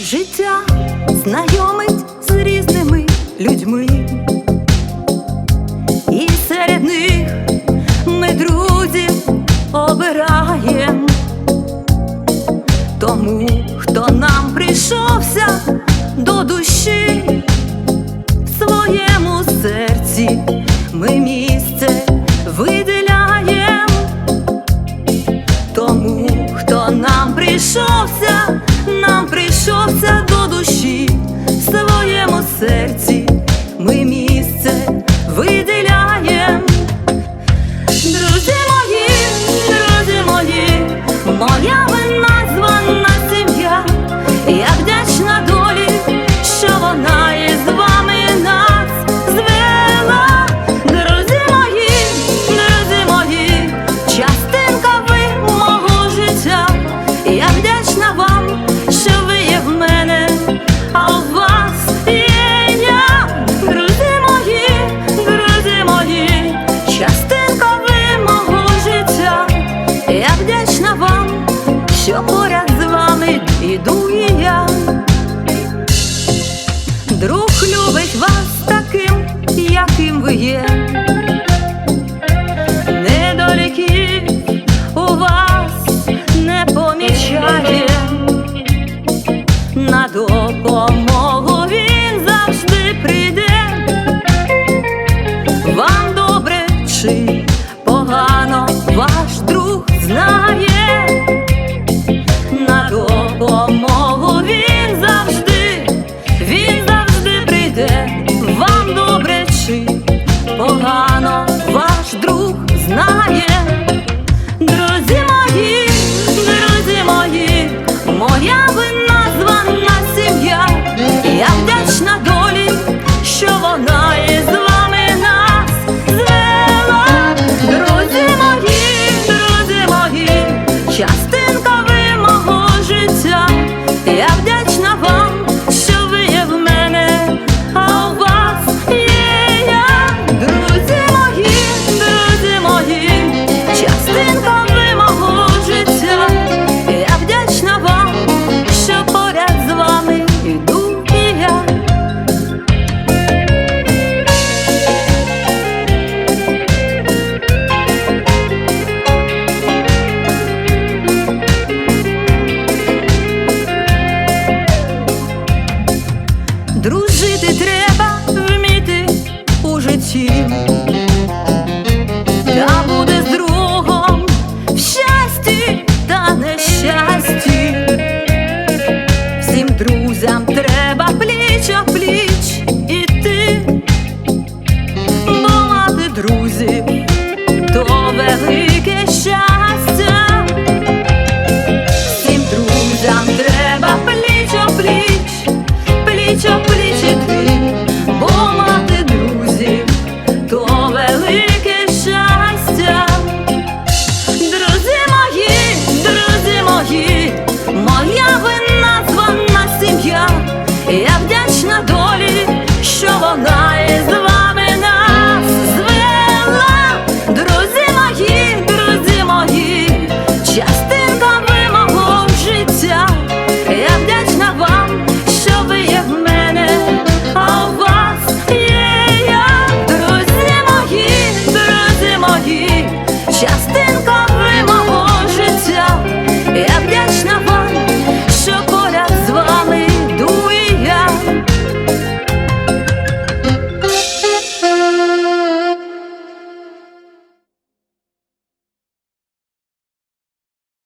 життя знайомить з різними людьми, і серед них ми друзів обираємо тому, хто нам прийшовся. серці. Друг любить вас таким, яким ви є. I've жити треба вміти у житті. Та буде I believe